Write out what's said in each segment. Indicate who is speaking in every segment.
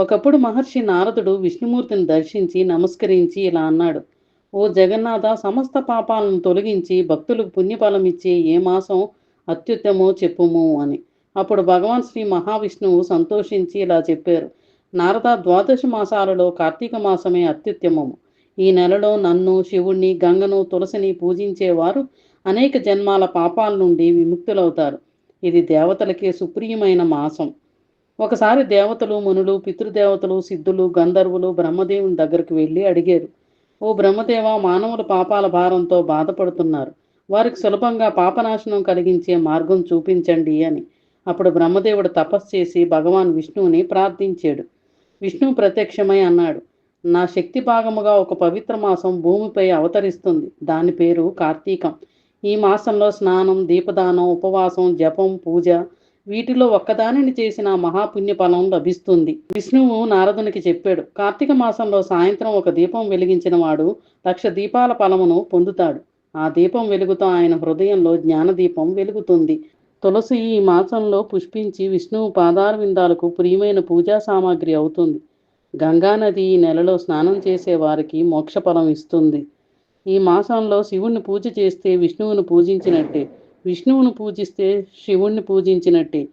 Speaker 1: ఒకప్పుడు మహర్షి నారదుడు విష్ణుమూర్తిని దర్శించి నమస్కరించి ఇలా అన్నాడు. ఓ జగన్నాథ సమస్త పాపాలను తొలగించి భక్తులకు పుణ్యఫలం ఇచ్చే ఏ మాసం అత్యుత్తమో చెప్పుము అని. అప్పుడు భగవాన్ శ్రీ మహావిష్ణువు సంతోషించి ఇలా చెప్పారు. నారద ద్వాదశ మాసాలలో కార్తీక మాసమే అత్యుత్తమము. ఈ నెలలో నన్ను శివుణ్ణి గంగను తులసిని పూజించేవారు అనేక జన్మాల పాపాల నుండి విముక్తులవుతారు. ఇది దేవతలకే సుప్రియమైన మాసం. ఒకసారి దేవతలు మునులు పితృదేవతలు సిద్ధులు గంధర్వులు బ్రహ్మదేవుని దగ్గరికి వెళ్ళి అడిగారు. ఓ బ్రహ్మదేవ మానవుల పాపాల భారంతో బాధపడుతున్నారు. వారికి సులభంగా పాపనాశనం కలిగించే మార్గం చూపించండి అని. అప్పుడు బ్రహ్మదేవుడు తపస్సు చేసి భగవాన్ విష్ణువుని ప్రార్థించాడు. విష్ణువు ప్రత్యక్షమై అన్నాడు నా శక్తి భాగముగా ఒక పవిత్ర మాసం భూమిపై అవతరిస్తుంది. దాని పేరు కార్తీకం. ఈ మాసంలో స్నానం దీపదానం ఉపవాసం జపం పూజ వీటిలో ఒక్కదానిని చేసిన మహాపుణ్య ఫలం లభిస్తుంది. విష్ణువు నారదునికి చెప్పాడు కార్తీక మాసంలో సాయంత్రం ఒక దీపం వెలిగించిన వాడు లక్ష దీపాల ఫలమును పొందుతాడు. ఆ దీపం వెలుగుతో ఆయన హృదయంలో జ్ఞానదీపం వెలుగుతుంది. తులసి ఈ మాసంలో పుష్పించి విష్ణువు పాదార విందాలకు ప్రియమైన పూజా సామాగ్రి అవుతుంది. గంగానది ఈ నెలలో స్నానం చేసే వారికి మోక్షఫలం ఇస్తుంది. ఈ మాసంలో శివుణ్ణి పూజ చేస్తే విష్ణువును పూజించినట్టే విష్ణువును పూజిస్తే శివుణ్ణి పూజించినట్టే.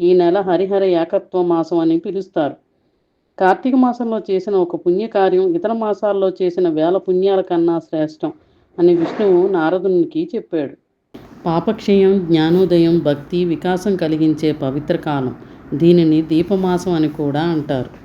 Speaker 1: ఈ నెల హరిహర ఏకత్వ మాసం అని పిలుస్తారు. కార్తీక మాసంలో చేసిన ఒక పుణ్యకార్యం ఇతర మాసాల్లో చేసిన వేల పుణ్యాల కన్నా శ్రేష్టం అని విష్ణువు నారదునికి చెప్పాడు. పాపక్షయం జ్ఞానోదయం భక్తి వికాసం కలిగించే పవిత్ర కాలం. దీనిని దీపమాసం అని కూడా అంటారు.